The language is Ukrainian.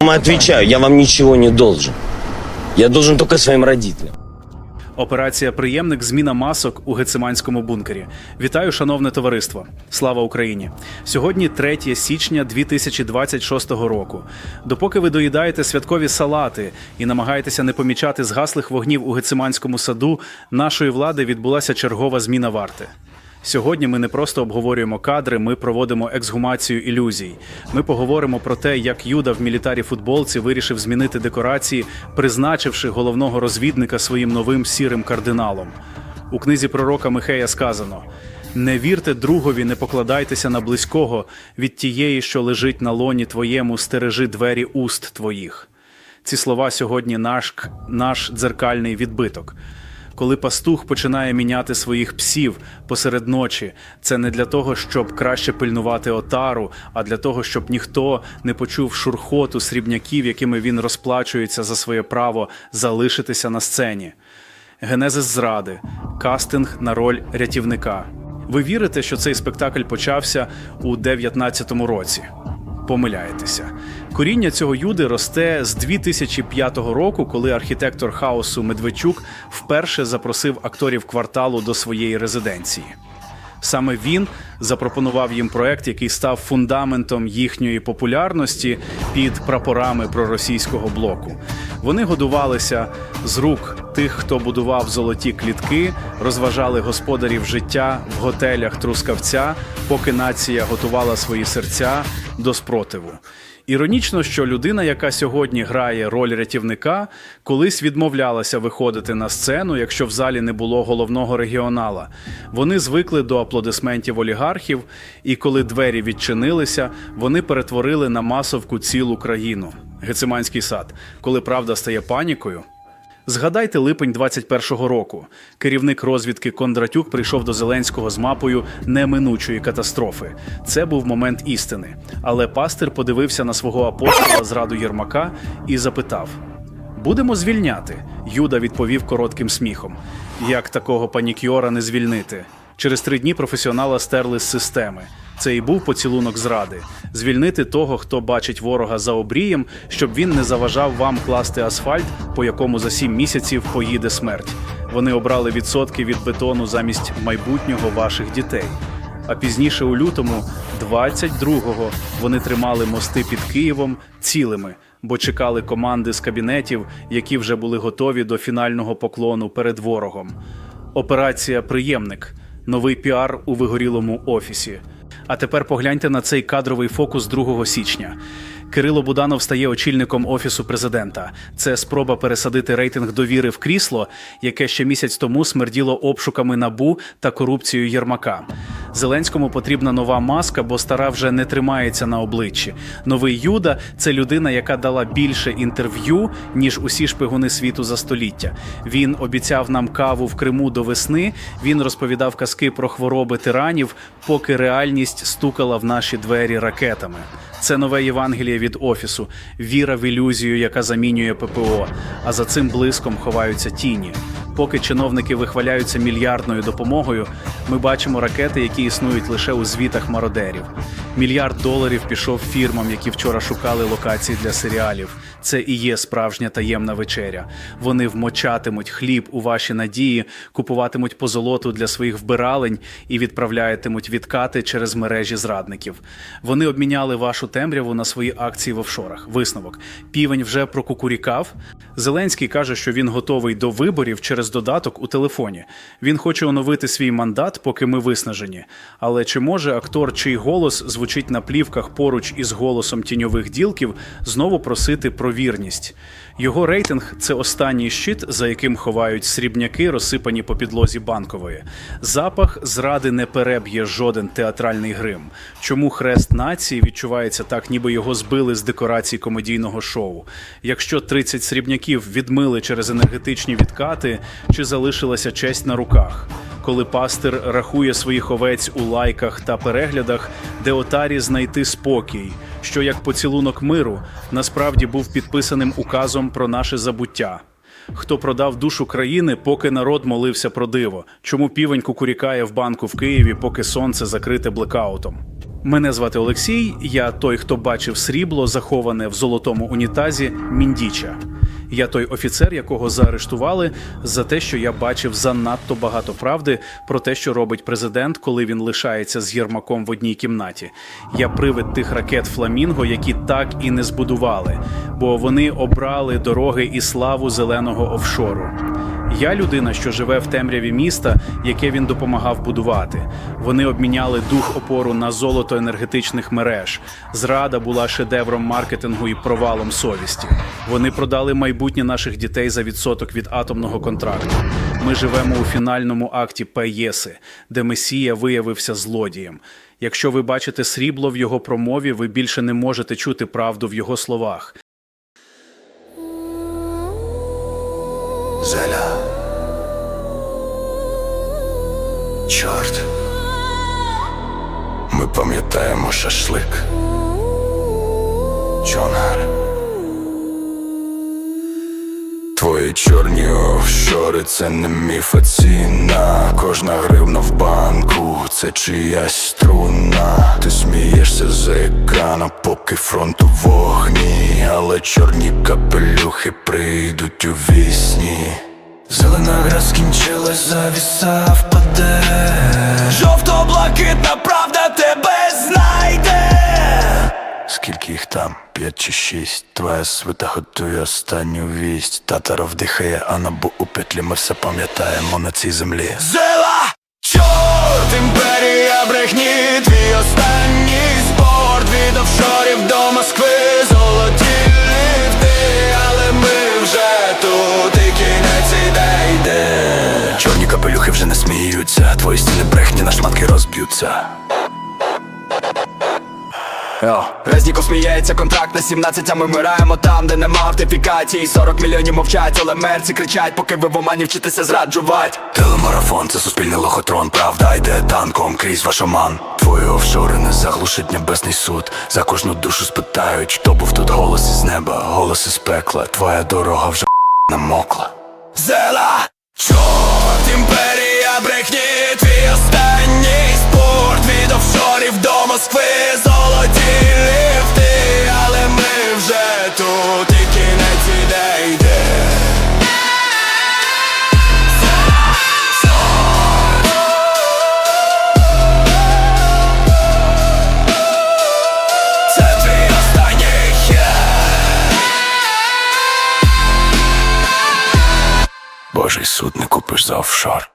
вам отвечаю, я вам ничего не должен. Я должен только своим родителям. Операція Приємник зміна масок у гециманському бункері. Вітаю, шановне товариство! Слава Україні! Сьогодні 3 січня 2026 року. Допоки ви доїдаєте святкові салати і намагаєтеся не помічати згаслих вогнів у гециманському саду, нашої влади відбулася чергова зміна варти. Сьогодні ми не просто обговорюємо кадри, ми проводимо ексгумацію ілюзій. Ми поговоримо про те, як Юда в мілітарі футболці вирішив змінити декорації, призначивши головного розвідника своїм новим сірим кардиналом. У книзі пророка Михея сказано: не вірте другові, не покладайтеся на близького, від тієї, що лежить на лоні твоєму, стережи двері уст твоїх. Ці слова сьогодні наш, наш дзеркальний відбиток. Коли пастух починає міняти своїх псів посеред ночі, це не для того, щоб краще пильнувати отару, а для того, щоб ніхто не почув шурхоту срібняків, якими він розплачується за своє право залишитися на сцені. Генезис зради, кастинг на роль рятівника. Ви вірите, що цей спектакль почався у 19-му році? Помиляєтеся. Коріння цього юди росте з 2005 року, коли архітектор хаосу Медведчук вперше запросив акторів кварталу до своєї резиденції. Саме він запропонував їм проект, який став фундаментом їхньої популярності під прапорами проросійського блоку. Вони годувалися з рук тих, хто будував золоті клітки, розважали господарів життя в готелях Трускавця, поки нація готувала свої серця до спротиву. Іронічно, що людина, яка сьогодні грає роль рятівника, колись відмовлялася виходити на сцену, якщо в залі не було головного регіонала. Вони звикли до аплодисментів олігархів, і коли двері відчинилися, вони перетворили на масовку цілу країну. Гециманський сад, коли правда стає панікою. Згадайте липень 21-го року. Керівник розвідки Кондратюк прийшов до Зеленського з мапою неминучої катастрофи. Це був момент істини. Але пастир подивився на свого апостола зраду Єрмака і запитав: Будемо звільняти. Юда відповів коротким сміхом. Як такого панікьора не звільнити? Через три дні професіонала стерли з системи. Це і був поцілунок зради звільнити того, хто бачить ворога за обрієм, щоб він не заважав вам класти асфальт, по якому за сім місяців поїде смерть. Вони обрали відсотки від бетону замість майбутнього ваших дітей. А пізніше у лютому, 22-го, вони тримали мости під Києвом цілими, бо чекали команди з кабінетів, які вже були готові до фінального поклону перед ворогом. Операція Приємник новий піар у вигорілому офісі. А тепер погляньте на цей кадровий фокус 2 січня. Кирило Буданов стає очільником офісу президента. Це спроба пересадити рейтинг довіри в крісло, яке ще місяць тому смерділо обшуками набу та корупцією Єрмака. Зеленському потрібна нова маска, бо стара вже не тримається на обличчі. Новий Юда це людина, яка дала більше інтерв'ю, ніж усі шпигуни світу за століття. Він обіцяв нам каву в Криму до весни. Він розповідав казки про хвороби тиранів, поки реальність стукала в наші двері ракетами. Це нове Євангеліє від офісу, віра в ілюзію, яка замінює ППО. А за цим блиском ховаються тіні. Поки чиновники вихваляються мільярдною допомогою, ми бачимо ракети, які існують лише у звітах мародерів. Мільярд доларів пішов фірмам, які вчора шукали локації для серіалів. Це і є справжня таємна вечеря. Вони вмочатимуть хліб у ваші надії, купуватимуть позолоту для своїх вбиралень і відправляятимуть відкати через мережі зрадників. Вони обміняли вашу темряву на свої акції в офшорах. Висновок: півень вже прокукурікав. Зеленський каже, що він готовий до виборів через додаток у телефоні. Він хоче оновити свій мандат, поки ми виснажені. Але чи може актор, чий голос звучить на плівках поруч із голосом тіньових ділків, знову просити про вірність? Його рейтинг це останній щит, за яким ховають срібняки, розсипані по підлозі банкової. Запах зради не переб'є жоден театральний грим. Чому хрест нації відчувається так, ніби його збили з декорацій комедійного шоу? Якщо 30 срібняків відмили через енергетичні відкати, чи залишилася честь на руках? Коли пастир рахує своїх овець у лайках та переглядах, де отарі знайти спокій, що як поцілунок миру насправді був підписаним указом про наше забуття. Хто продав душу країни, поки народ молився про диво? Чому півень кукурікає в банку в Києві, поки сонце закрите блекаутом? Мене звати Олексій. Я той, хто бачив срібло, заховане в золотому унітазі Міндіча. Я той офіцер, якого заарештували за те, що я бачив занадто багато правди про те, що робить президент, коли він лишається з Єрмаком в одній кімнаті. Я привид тих ракет Фламінго, які так і не збудували, бо вони обрали дороги і славу зеленого офшору. Я людина, що живе в темряві міста, яке він допомагав будувати. Вони обміняли дух опору на золото енергетичних мереж. Зрада була шедевром маркетингу і провалом совісті. Вони продали майбутнє наших дітей за відсоток від атомного контракту. Ми живемо у фінальному акті Паєси, де Месія виявився злодієм. Якщо ви бачите срібло в його промові, ви більше не можете чути правду в його словах. Зеля. Чорт. Ми пам'ятаємо шашлик. Чонгар. Твої чорні офшори це не міф, а ціна. Кожна гривна в банку, це чиясь струна. Ти смієшся з екрана, поки фронт у вогні. Але чорні капелюхи прийдуть у вісні. Зелена гра скінчилась, завіса впаде. Жовто-блакитна правда Скільки їх там? П'ять чи шість. Твоя свита готує останню вість. Татаро вдихає, а набу у петлі. Ми все пам'ятаємо на цій землі. Зела! Чорт, імперія брехні. Твій останній спорт Від офшорів до Москви. Золоті ліфти Але ми вже тут. І кінець іде йде. Чорні капелюхи вже не сміються. Твої стіни брехні на шматки розб'ються Йо. Резніков сміється, контракт на 17, а ми вмираємо там, де нема автифікації 40 мільйонів мовчать, але мерці кричать, поки ви в омані вчитеся зраджувати. Телемарафон, це суспільний лохотрон, правда йде танком крізь ваш оман. Твої офшори не заглушить небесний суд За кожну душу спитають, хто був тут голос із неба, голос із пекла. Твоя дорога вже намокла Зела! Чорт, Божий суд не купиш за офшор